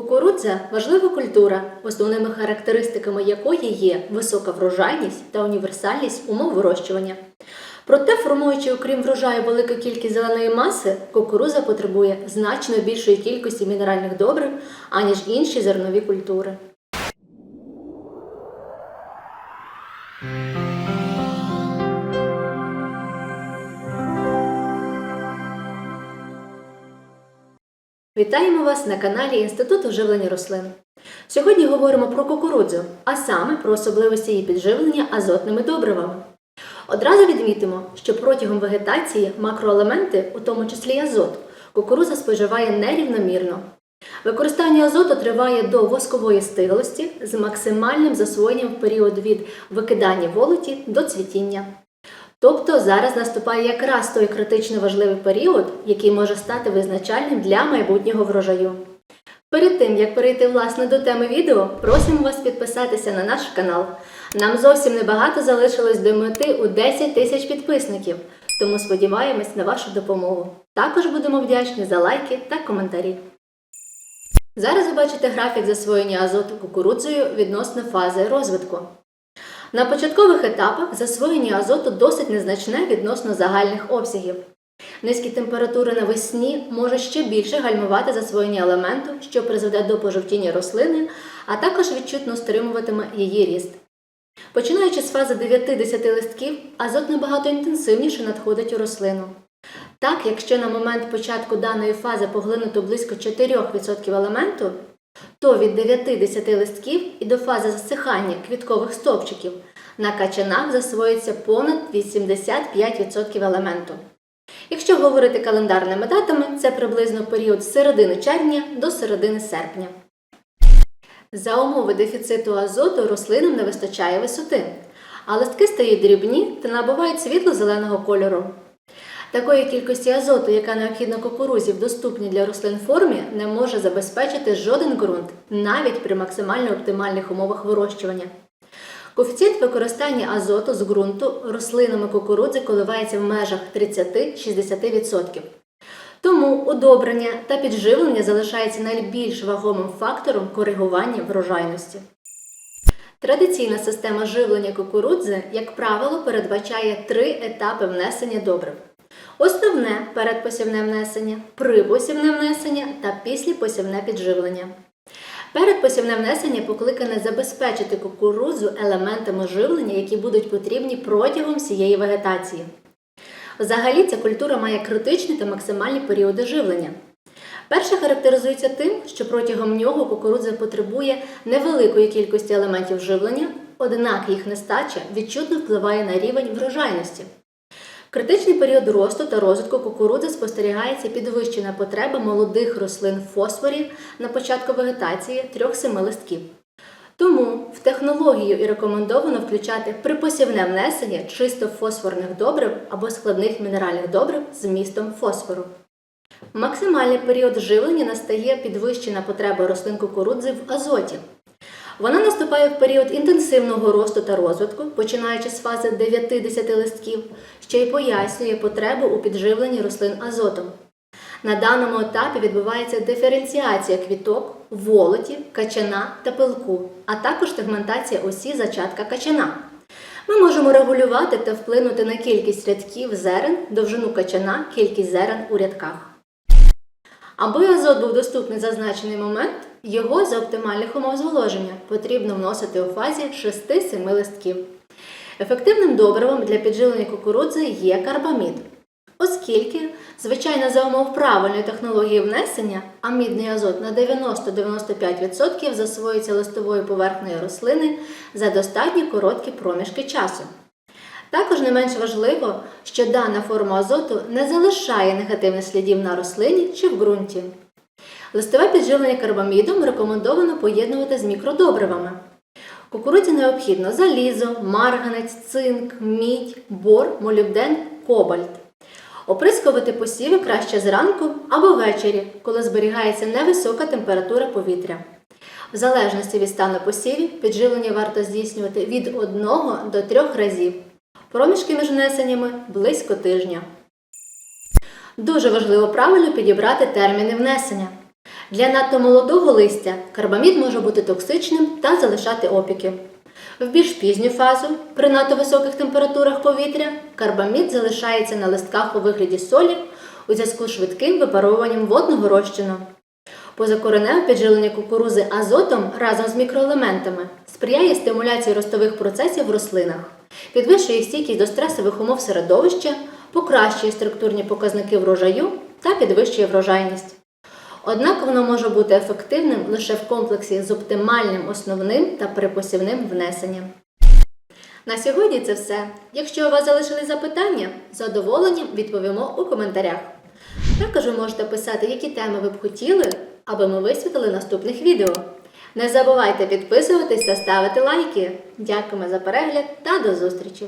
Кукурудза важлива культура, основними характеристиками якої є висока врожайність та універсальність умов вирощування. Проте, формуючи, окрім врожаю, велику кількість зеленої маси, кукурудза потребує значно більшої кількості мінеральних добрив, аніж інші зернові культури. Вітаємо вас на каналі Інституту живлення рослин. Сьогодні говоримо про кукурудзу, а саме про особливості її підживлення азотними добривами. Одразу відмітимо, що протягом вегетації макроелементи, у тому числі азот, кукурудза споживає нерівномірно. Використання азоту триває до воскової стиглості з максимальним засвоєнням в період від викидання волоті до цвітіння. Тобто зараз наступає якраз той критично важливий період, який може стати визначальним для майбутнього врожаю. Перед тим як перейти власне до теми відео, просимо вас підписатися на наш канал. Нам зовсім небагато залишилось до мети у 10 тисяч підписників, тому сподіваємось на вашу допомогу. Також будемо вдячні за лайки та коментарі. Зараз ви бачите графік засвоєння азоту кукурудзою відносно фази розвитку. На початкових етапах засвоєння азоту досить незначне відносно загальних обсягів. Низькі температури навесні можуть ще більше гальмувати засвоєння елементу, що призведе до пожовтіння рослини, а також відчутно стримуватиме її ріст. Починаючи з фази 9-10 листків, азот набагато інтенсивніше надходить у рослину. Так, якщо на момент початку даної фази поглинуто близько 4% елементу, то від 9-10 листків і до фази засихання квіткових стовпчиків на качанах засвоїться понад 85% елементу. Якщо говорити календарними датами, це приблизно період з середини червня до середини серпня. За умови дефіциту азоту рослинам не вистачає висоти, а листки стають дрібні та набувають світло-зеленого кольору. Такої кількості азоту, яка необхідна кукурузі в доступній для рослин формі, не може забезпечити жоден ґрунт, навіть при максимально оптимальних умовах вирощування. Коефіцієнт використання азоту з ґрунту рослинами кукурудзи коливається в межах 30-60%. Тому удобрення та підживлення залишається найбільш вагомим фактором коригування врожайності. Традиційна система живлення кукурудзи, як правило, передбачає три етапи внесення добрив. Основне передпосівне внесення, припосівне внесення та післяпосівне підживлення. Передпосівне внесення покликане забезпечити кукурудзу елементами живлення, які будуть потрібні протягом всієї вегетації. Взагалі, ця культура має критичні та максимальні періоди живлення. Перше характеризується тим, що протягом нього кукурудза потребує невеликої кількості елементів живлення, однак їх нестача відчутно впливає на рівень врожайності. Критичний період росту та розвитку кукурудзи спостерігається підвищена потреба молодих рослин в фосфорі на початку вегетації 3-7 листків. Тому в технологію і рекомендовано включати припосівне внесення чисто фосфорних добрив або складних мінеральних добрив з містом фосфору. Максимальний період живлення настає підвищена потреба рослин кукурудзи в азоті. Вона наступає в період інтенсивного росту та розвитку, починаючи з фази 9-10 листків, що й пояснює потребу у підживленні рослин азотом. На даному етапі відбувається диференціація квіток, волоті, качана та пилку, а також сегментація осі зачатка качана. Ми можемо регулювати та вплинути на кількість рядків зерен, довжину качана, кількість зерен у рядках. Аби азот був доступний в зазначений момент, його за оптимальних умов зволоження потрібно вносити у фазі 6-7 листків. Ефективним добривом для підживлення кукурудзи є карбамід, оскільки, звичайно, за умов правильної технології внесення, амідний азот на 90-95% засвоюється листовою поверхнею рослини за достатньо короткі проміжки часу. Також не менш важливо, що дана форма азоту не залишає негативних слідів на рослині чи в ґрунті. Листове підживлення карбамідом рекомендовано поєднувати з мікродобривами. Кукурудзі необхідно залізо, марганець, цинк, мідь, бор, молібден, кобальт. Оприскувати посіви краще зранку або ввечері, коли зберігається невисока температура повітря. В залежності від стану посівів, підживлення варто здійснювати від 1 до 3 разів. Проміжки між внесеннями близько тижня. Дуже важливо правильно підібрати терміни внесення. Для надто молодого листя карбамід може бути токсичним та залишати опіки. В більш пізню фазу, при надто високих температурах повітря, карбамід залишається на листках у вигляді солі у зв'язку з швидким випаровуванням водного розчину. Позакореневе підживлення кукурузи азотом разом з мікроелементами сприяє стимуляції ростових процесів в рослинах, підвищує стійкість до стресових умов середовища, покращує структурні показники врожаю та підвищує врожайність. Однак воно може бути ефективним лише в комплексі з оптимальним основним та припосівним внесенням. На сьогодні це все. Якщо у вас залишились запитання, з задоволенням відповімо у коментарях. Також ви можете писати, які теми ви б хотіли, аби ми висвітлили в наступних відео. Не забувайте підписуватись та ставити лайки. Дякуємо за перегляд та до зустрічі!